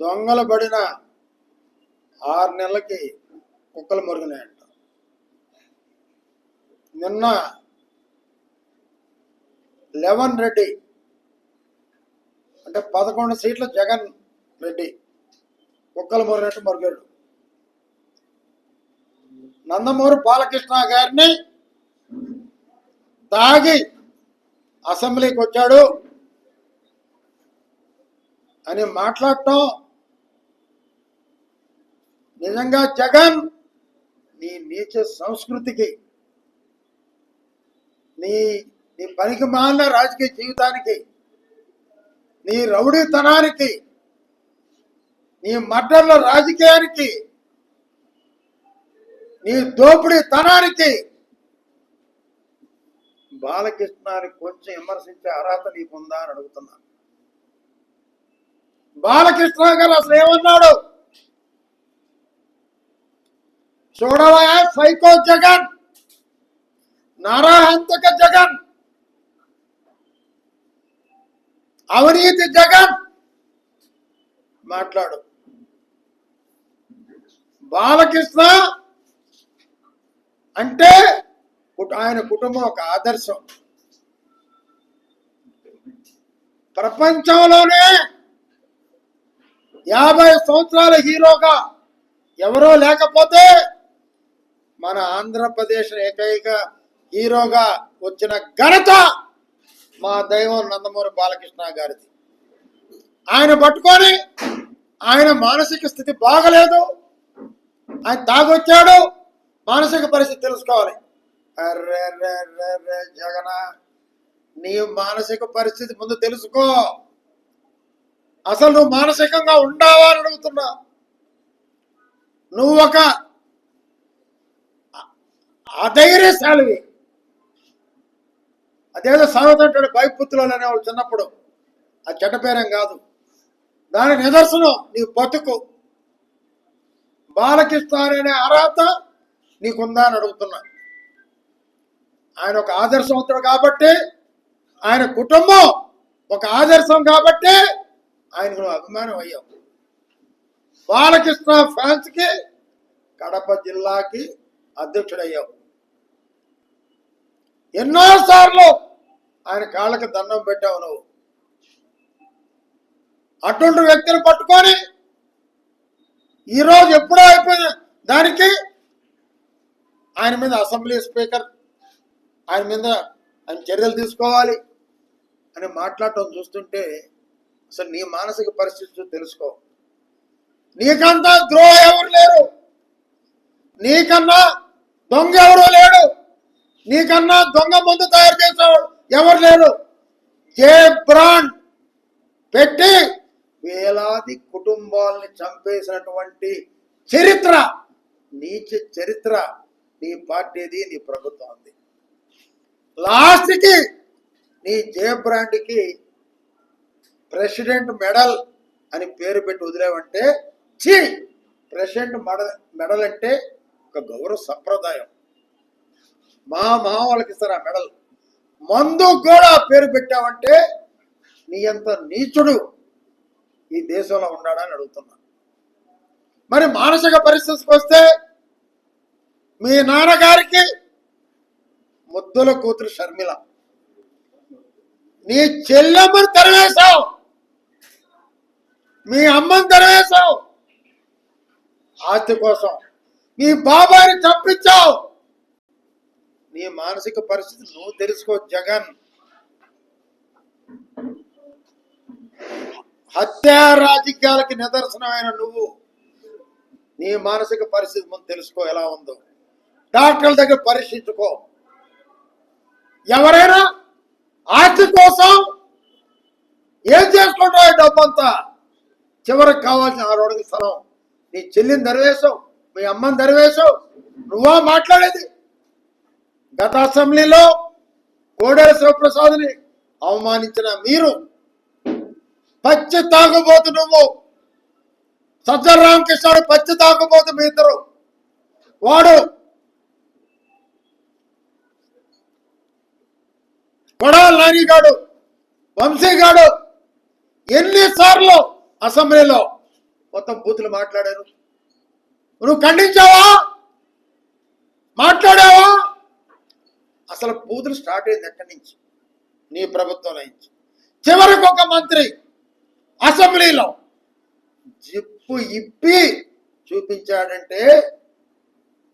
దొంగలు పడిన ఆరు నెలలకి కుక్కలు మురిగినాయంట. నిన్న లెవెన్ రెడ్డి అంటే పదకొండు సీట్లు జగన్ రెడ్డి కుక్కలు మురిగినట్టు మురిగాడు. నందమూరి బాలకృష్ణ గారిని తాగి అసెంబ్లీకి వచ్చాడు అని మాట్లాడటం నిజంగా జగన్ నీ నీచ సంస్కృతికి నీ నీ పనికి మాలిన రాజకీయ జీవితానికి నీ రౌడీతనానికి నీ మర్డర్ల రాజకీయానికి నీ దోపిడీ తనానికి బాలకృష్ణాన్ని కొంచెం విమర్శించే అర్హత నీకుందా అని అడుగుతున్నాను బాలకృష్ణ గారు అసలు ఏమన్నాడు చూడవయా? సైకో జగన్. నరహంతక జగన్. అవినీతి జగన్. మాట్లాడు. బాలకృష్ణ అంటే ఆయన కుటుంబం ఒక ఆదర్శం. ప్రపంచంలోనే యాభై సంవత్సరాల హీరోగా ఎవరో లేకపోతే మన ఆంధ్రప్రదేశ్ ఏకైక హీరోగా వచ్చిన ఘనత మా దైవం నందమూరి బాలకృష్ణ గారిది. ఆయన పట్టుకొని ఆయన మానసిక స్థితి బాగలేదు. ఆయన తాగొచ్చాడు. మానసిక పరిస్థితి తెలుసుకోవాలి. అర్రే రే జగన నీ మానసిక పరిస్థితి ముందు తెలుసుకో. అసలు నువ్వు మానసికంగా ఉండావా అని అడుగుతున్నా. నువ్వు ఒక అధైర్యశాలివి అదేదో సామెత అంటాడు భయపుత్రులు అనేవాళ్ళు చిన్నప్పుడు. ఆ చెడ్డపేరం కాదు. దాని నిదర్శనం నీ బతుకు బాలకృష్ణ అనే అర్హత నీకుందా అని అడుగుతున్నా. ఆయన ఒక ఆదర్శవంతుడు కాబట్టి ఆయన కుటుంబం ఒక ఆదర్శం కాబట్టి ఆయనకు నువ్వు అభిమానం అయ్యావు. బాలకృష్ణ ఫ్యాన్స్కి కడప జిల్లాకి అధ్యక్షుడయ్యావు. ఎన్నోసార్లు ఆయన కాళ్ళకి దండం పెట్టావు నువ్వు. అటువంటి వ్యక్తిని పట్టుకొని ఈరోజు ఎప్పుడో అయిపోయింది. దానికి ఆయన మీద అసెంబ్లీ స్పీకర్ ఆయన మీద ఆయన చర్యలు తీసుకోవాలి అని మాట్లాడటం చూస్తుంటే అసలు నీ మానసిక పరిస్థితి తెలుసుకో. నీకంతా ద్రోహ ఎవరు లేరు. నీకన్నా దొంగ ఎవరు లేడు. నీకన్నా దొంగ ముందు తయారు చేసేవాడు ఎవరు లేరు జే బ్రాండ్? పెట్టి వేలాది కుటుంబాలని చంపేసినటువంటి చరిత్ర నీచ చరిత్ర నీ పార్టీది నీ ప్రభుత్వం లాస్ట్కి నీ జే బ్రాండ్కి ప్రెసిడెంట్ మెడల్ అని పేరు పెట్టి వదిలేవంటే ఛీ! ప్రెసిడెంట్ మెడల్ మెడల్ అంటే ఒక గౌరవ సంప్రదాయం. మా మామ వాళ్ళకి ఇస్తారు ఆ మెడల్? మందు కూడా పేరు పెట్టావంటే నీ అంత నీచుడు ఈ దేశంలో ఉన్నాడని అడుగుతున్నా. మరి మానసిక పరిస్థితికి వస్తే మీ నాన్నగారికి ముద్దుల కూతురు షర్మిల. నీ చెల్లెమ్మని తెరవేశావు. మీ అమ్మని తెరవేశావు. ఆస్తి కోసం. మీ బాబాయిని చంపించావు. నీ మానసిక పరిస్థితి నువ్వు తెలుసుకో జగన్. హత్యా రాజకీయాలకి నిదర్శనమైన నువ్వు. నీ మానసిక పరిస్థితి ముందు తెలుసుకో ఎలా ఉందో. డాక్టర్ల దగ్గర పరీక్షించుకో. ఎవరైనా ఆస్తి కోసం ఏం చేసుకుంటావు డబ్బంతా? చివరికి కావాల్సిన ఆరు అడుగుల స్థలం. నీ చెల్లిని దరివేశావు మీ అమ్మని దరివేశావు. నువ్వా మాట్లాడేది? గత అసెంబ్లీలో కోడేల శివప్రసాద్ని అవమానించిన మీరు పచ్చి తాగుబోతు నువ్వు సజ్జల రామకృష్ణుడు పచ్చి తాగుబోతు మీ ఇద్దరు. వాడు కొడాల నానిగాడు వంశీగాడు ఎన్నిసార్లు అసెంబ్లీలో మొత్తం బూతులు మాట్లాడారు. నువ్వు ఖండించావా? మాట్లాడావా? అసలు బూతులు స్టార్ట్ అయింది ఎక్కడి నుంచి? నీ ప్రభుత్వంలో నుంచి. చివరికి ఒక మంత్రి అసెంబ్లీలో జిప్పు ఇప్పి చూపించాడంటే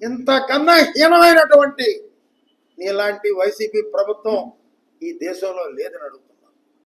ఇంతకన్నా హీనమైనటువంటి నీలాంటి వైసీపీ ప్రభుత్వం ఈ దేశంలో లేదని అడుగుతున్నా